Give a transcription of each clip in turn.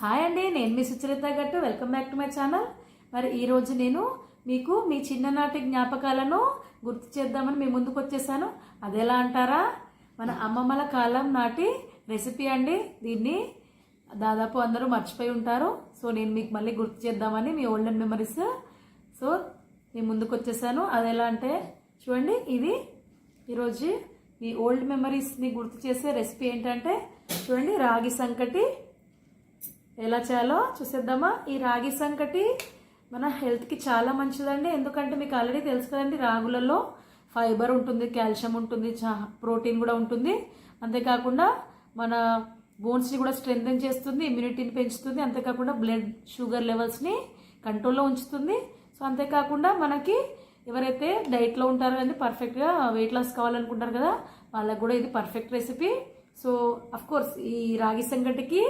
Hi అండి నేను మీ Sucharitha Gattu. Welcome back to my channel మరి ఈరోజు నేను మీకు మీ చిన్ననాటి జ్ఞాపకాలను గుర్తు చేద్దామని మీ ముందుకు వచ్చేసాను. అది ఎలా అంటారా? మన అమ్మమ్మల కాలం నాటి రెసిపీ అండి దీన్ని. దాదాపు అందరూ మర్చిపోయి ఉంటారు. సో నేను మీకు మళ్ళీ గుర్తు చేద్దామని మీ ఓల్డ్ మెమరీస్ సో మీ ముందుకు వచ్చేసాను. అది ఎలా అంటే చూడండి ఇది ఈరోజు మీ ఓల్డ్ మెమరీస్ని గుర్తు చేసే రెసిపీ ఏంటంటే చూడండి రాగి సంకటి ఎలా చేయాలో చూసేద్దామా? ఈ రాగి సంకటి మన హెల్త్కి చాలా మంచిదండి. ఎందుకంటే మీకు ఆల్రెడీ తెలుసు కదండి రాగులలో ఫైబర్ ఉంటుంది కాల్షియం ఉంటుంది చా ప్రోటీన్ కూడా ఉంటుంది. అంతేకాకుండా మన బోన్స్ని కూడా స్ట్రెంగ్తన్ చేస్తుంది ఇమ్యూనిటీని పెంచుతుంది. అంతేకాకుండా బ్లడ్ షుగర్ లెవెల్స్ని కంట్రోల్లో ఉంచుతుంది. సో అంతేకాకుండా మనకి ఎవరైతే డైట్లో ఉంటారో కానీ పర్ఫెక్ట్గా వెయిట్ లాస్ కావాలనుకుంటారు కదా వాళ్ళకు కూడా ఇది పర్ఫెక్ట్ రెసిపీ. సో అఫ్కోర్స్ ఈ రాగి సంగటికి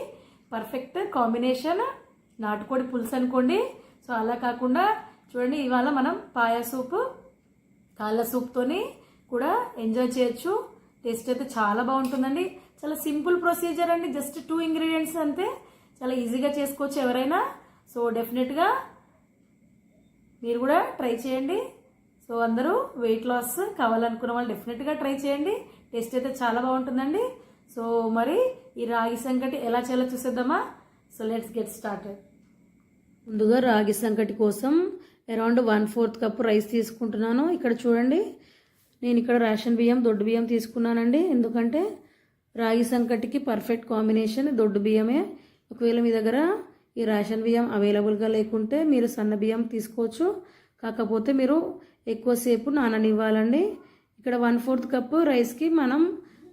పర్ఫెక్ట్ కాంబినేషన్. నాటుకోడి పులుసు అనుకోండి. సో అలా కాకుండా చూడండి ఇవాళ మనం పాయ సూప్ కాళ్ళ సూప్తోని కూడా ఎంజాయ్ చేయొచ్చు. టేస్ట్ అయితే చాలా బాగుంటుందండి. చాలా సింపుల్ ప్రొసీజర్ అండి. జస్ట్ టూ ఇంగ్రీడియంట్స్ అంతే. చాలా ఈజీగా చేసుకోవచ్చు ఎవరైనా. సో డెఫినెట్గా మీరు కూడా ట్రై చేయండి. సో అందరూ వెయిట్ లాస్ కావాలనుకున్న వాళ్ళు డెఫినెట్గా ట్రై చేయండి. టేస్ట్ అయితే చాలా బాగుంటుందండి. సో మరి ఈ రాగి సంకటి ఎలా చేయాలో చూసేద్దామా? సో లెట్స్ గెట్ స్టార్టెడ్ ముందుగా రాగి సంకటి కోసం around one fourth cup rice తీసుకుంటున్నాను. ఇక్కడ చూడండి నేను ఇక్కడ రేషన్ బియ్యం దొడ్డు బియ్యం తీసుకున్నానండి. ఎందుకంటే రాగి సంకటికి పర్ఫెక్ట్ కాంబినేషన్ దొడ్డు బియ్యమే. ఒకవేళ మీ దగ్గర ఈ రేషన్ బియ్యం అవైలబుల్గా లేకుంటే మీరు సన్న బియ్యం తీసుకోవచ్చు. కాకపోతే మీరు ఎక్కువసేపు నాననివ్వాలండి. ఇక్కడ వన్ ఫోర్త్ కప్పు రైస్కి మనం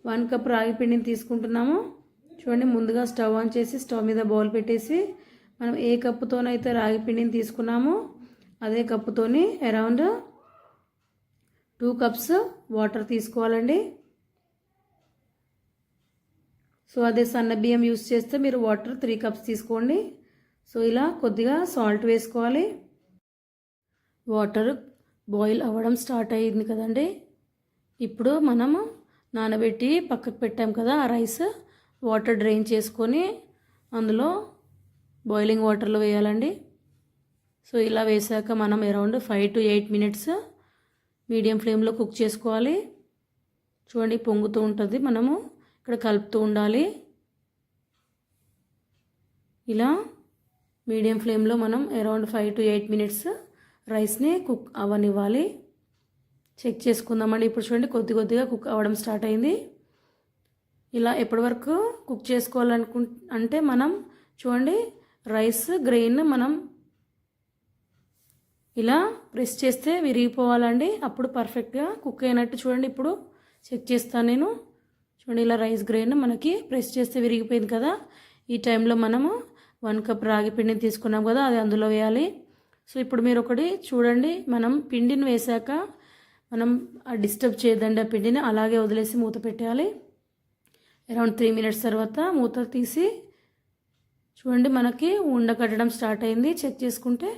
వన్ కప్ రాగి పిండిని తీసుకుంటున్నాము. చూడండి ముందుగా స్టవ్ ఆన్ చేసి స్టవ్ మీద బౌల్ పెట్టేసి మనం ఏ కప్పుతోనైతే రాగి పిండిని తీసుకున్నామో అదే కప్పుతోని అరౌండ్ టూ కప్స్ వాటర్ తీసుకోవాలండి. సో అదే సన్న బియ్యం యూస్ చేస్తే మీరు వాటర్ త్రీ కప్స్ తీసుకోండి. సో ఇలా కొద్దిగా సాల్ట్ వేసుకోవాలి. వాటర్ బాయిల్ అవ్వడం స్టార్ట్ అయ్యింది కదండి. ఇప్పుడు మనము నానబెట్టి పక్కకు పెట్టాం కదా ఆ రైస్. వాటర్ డ్రైన్ చేసుకొని అందులో బాయిలింగ్ వాటర్లో వేయాలండి. సో ఇలా వేసాక మనం around five to eight minutes medium ఫ్లేమ్లో కుక్ చేసుకోవాలి. చూడండి పొంగుతూ ఉంటుంది. మనము ఇక్కడ కలుపుతూ ఉండాలి. ఇలా మీడియం ఫ్లేమ్లో మనం around five to eight minutes రైస్ని కుక్ అవ్వనివ్వాలి చెక్ చేసుకుందామండి ఇప్పుడు చూడండి కొద్ది కొద్దిగా కుక్ అవ్వడం స్టార్ట్ అయింది. ఇలా ఎప్పటి వరకు కుక్ చేసుకోవాలనుకు అంటే మనం చూడండి రైస్ గ్రెయిన్ మనం ఇలా ప్రెస్ చేస్తే విరిగిపోవాలండి. అప్పుడు పర్ఫెక్ట్గా కుక్ అయినట్టు చూడండి. ఇప్పుడు చెక్ చేస్తాను నేను. చూడండి ఇలా రైస్ గ్రెయిన్ మనకి ప్రెస్ చేస్తే విరిగిపోయింది కదా. ఈ టైంలో మనము వన్ కప్ రాగి పిండిని తీసుకున్నాం కదా అది అందులో వేయాలి. సో ఇప్పుడు మీరు ఒకటి చూడండి. మనం పిండిని వేసాక మనం డిస్టర్బ్ చేయదండి ఆ పిండిని అలాగే వదిలేసి మూత పెట్టేయాలి. అరౌండ్ త్రీ మినిట్స్ తర్వాత మూత తీసి చూడండి మనకి ఉండ కట్టడం స్టార్ట్ అయింది. చెక్ చేసుకుంటే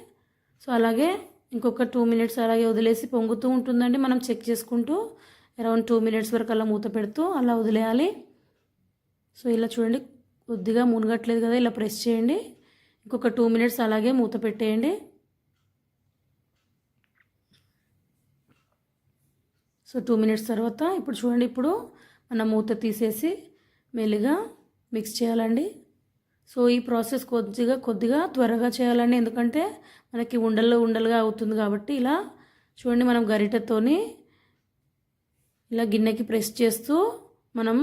సో అలాగే ఇంకొక టూ మినిట్స్ అలాగే వదిలేసి పొంగుతూ ఉంటుందండి మనం చెక్ చేసుకుంటూ. అరౌండ్ టూ మినిట్స్ వరకు అలా మూత పెడుతూ అలా వదిలేయాలి. సో ఇలా చూడండి కొద్దిగా మునగట్లేదు కదా ఇలా ప్రెస్ చేయండి. ఇంకొక టూ మినిట్స్ అలాగే మూత పెట్టేయండి. సో టూ మినిట్స్ తర్వాత ఇప్పుడు చూడండి ఇప్పుడు మన మూత తీసేసి మెల్లిగా మిక్స్ చేయాలండి. సో ఈ ప్రాసెస్ కొద్దిగా కొద్దిగా త్వరగా చేయాలండి. ఎందుకంటే మనకి ఉండల్లో ఉండలుగా అవుతుంది కాబట్టి ఇలా చూడండి మనం గరిటతోని ఇలా గిన్నెకి ప్రెస్ చేస్తూ మనం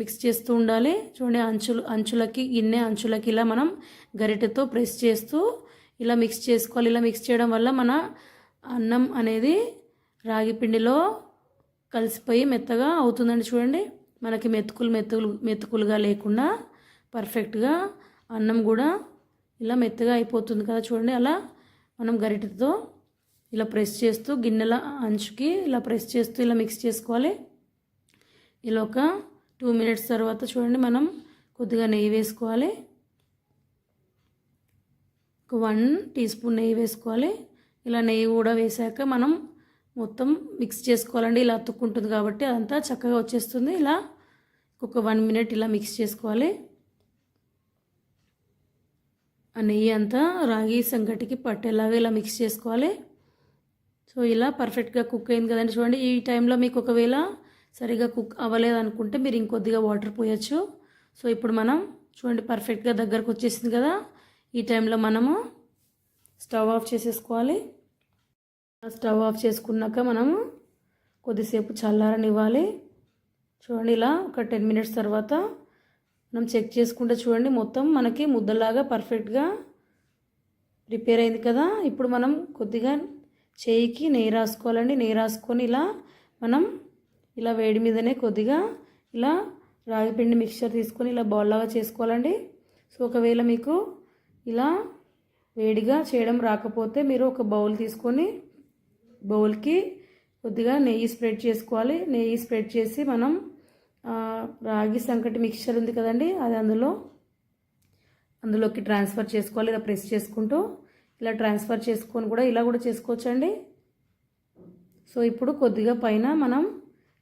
మిక్స్ చేస్తూ ఉండాలి. చూడండి అంచులు అంచులకి గిన్నె అంచులకి ఇలా మనం గరిటెతో ప్రెస్ చేస్తూ ఇలా మిక్స్ చేసుకోవాలి. ఇలా మిక్స్ చేయడం వల్ల మన అన్నం అనేది రాగి పిండిలో కలిసిపోయి మెత్తగా అవుతుందండి చూడండి. మనకి మెతుకులు మెతుకులు మెతుకులుగా లేకుండా పర్ఫెక్ట్గా అన్నం కూడా ఇలా మెత్తగా అయిపోతుంది కదా చూడండి. అలా మనం గరిటెతో ఇలా ప్రెస్ చేస్తూ గిన్నెల అంచుకి ఇలా ప్రెస్ చేస్తూ ఇలా మిక్స్ చేసుకోవాలి. ఇలా ఒక టూ మినిట్స్ తర్వాత చూడండి మనం కొద్దిగా నెయ్యి వేసుకోవాలి. ఒక వన్ టీ స్పూన్ నెయ్యి వేసుకోవాలి. ఇలా నెయ్యి కూడా వేసాక మనం మొత్తం మిక్స్ చేసుకోవాలండి. ఇలా అతుక్కుంటుంది కాబట్టి అదంతా చక్కగా వచ్చేస్తుంది. ఇలా ఒక వన్ మినిట్ ఇలా మిక్స్ చేసుకోవాలి. ఆ నెయ్యి అంతా రాగి సంగటికి పట్టేలాగా ఇలా మిక్స్ చేసుకోవాలి. సో ఇలా పర్ఫెక్ట్గా కుక్ అయింది కదండి. చూడండి ఈ టైంలో మీకు ఒకవేళ సరిగా కుక్ అవ్వలేదు అనుకుంటే మీరు ఇంకొద్దిగా వాటర్ పోయచ్చు. సో ఇప్పుడు మనం చూడండి పర్ఫెక్ట్గా దగ్గరకు వచ్చేసింది కదా. ఈ టైంలో మనము స్టవ్ ఆఫ్ చేసేసుకోవాలి. స్టవ్ ఆఫ్ చేసుకున్నాక మనము కొద్దిసేపు చల్లారనివ్వాలి. చూడండి ఇలా ఒక టెన్ మినిట్స్ తర్వాత మనం చెక్ చేసుకుంటే చూడండి మొత్తం మనకి ముద్దలాగా పర్ఫెక్ట్గా ప్రిపేర్ అయింది కదా. ఇప్పుడు మనం కొద్దిగా చేయికి నెయ్యి రాసుకోవాలండి. నెయ్యి రాసుకొని ఇలా మనం ఇలా వేడి మీదనే కొద్దిగా ఇలా రాగిపిండి మిక్చర్ తీసుకొని ఇలా బౌల్ లాగా చేసుకోవాలండి. సో ఒకవేళ మీకు ఇలా వేడిగా చేయడం రాకపోతే మీరు ఒక బౌల్ తీసుకొని బౌల్కి కొద్దిగా నెయ్యి స్ప్రెడ్ చేసుకోవాలి. నెయ్యి స్ప్రెడ్ చేసి మనం రాగి సంకటి మిక్చర్ ఉంది కదండి అది అందులో అందులోకి ట్రాన్స్ఫర్ చేసుకోవాలి. ఇలా ప్రెస్ చేసుకుంటూ ఇలా ట్రాన్స్ఫర్ చేసుకొని కూడా ఇలా కూడా చేసుకోవచ్చండి. సో ఇప్పుడు కొద్దిగా పైన మనం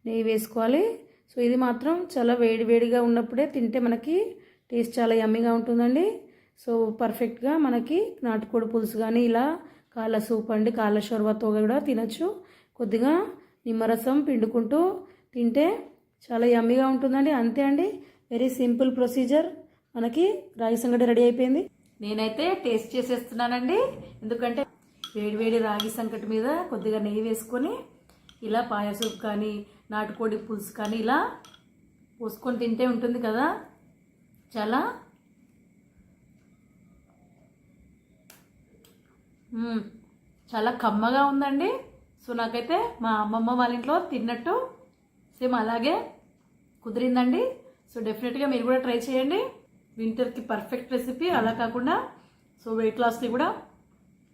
నెయ్యి వేసుకోవాలి. సో ఇది మాత్రం చాలా వేడి వేడిగా ఉన్నప్పుడే తింటే మనకి టేస్ట్ చాలా యమ్మీగా ఉంటుందండి. సో పర్ఫెక్ట్గా మనకి నాటుకోడి పులుసు కానీ ఇలా కాళ్ళ సూప్ అండి కాళ్ళ షొర్వతో కూడా తినచ్చు. కొద్దిగా నిమ్మరసం పిండుకుంటూ తింటే చాలా యమ్మీగా ఉంటుందండి. అంతే అండి వెరీ సింపుల్ ప్రొసీజర్. మనకి రాగి సంగటి రెడీ అయిపోయింది. నేనైతే టేస్ట్ చేసేస్తున్నానండి. ఎందుకంటే వేడి వేడి రాగి సంకటి మీద కొద్దిగా నెయ్యి వేసుకొని ఇలా పాయసం కానీ నాటుకోడి పులుసు కానీ ఇలా పోసుకొని తింటే ఉంటుంది కదా. చాలా చాలా కమ్మగా ఉందండి. సో నాకైతే మా అమ్మమ్మ వాళ్ళ ఇంట్లో తిన్నట్టు సేమ్ అలాగే కుదిరిందండి. సో డెఫినెట్గా మీరు కూడా ట్రై చేయండి. వింటర్కి పర్ఫెక్ట్ రెసిపీ అలా కాకుండా సో వెయిట్ లాస్కి కూడా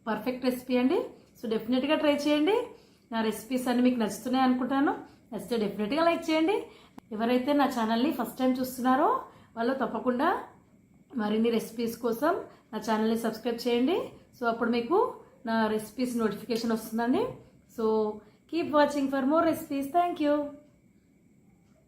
పర్ఫెక్ట్ రెసిపీ అండి. సో డెఫినెట్గా ట్రై చేయండి. నా రెసిపీస్ అన్ని మీకు నచ్చుతున్నాయి అనుకుంటాను. నచ్చితే డెఫినెట్గా లైక్ చేయండి. ఎవరైతే నా ఛానల్ని ఫస్ట్ టైం చూస్తున్నారో వాళ్ళు తప్పకుండా మరిన్ని రెసిపీస్ కోసం నా ఛానల్ని సబ్స్క్రైబ్ చేయండి. సో అప్పుడు మీకు నా రెసిపీస్ నోటిఫికేషన్ వస్తుందండి. So keep watching for more recipes thank you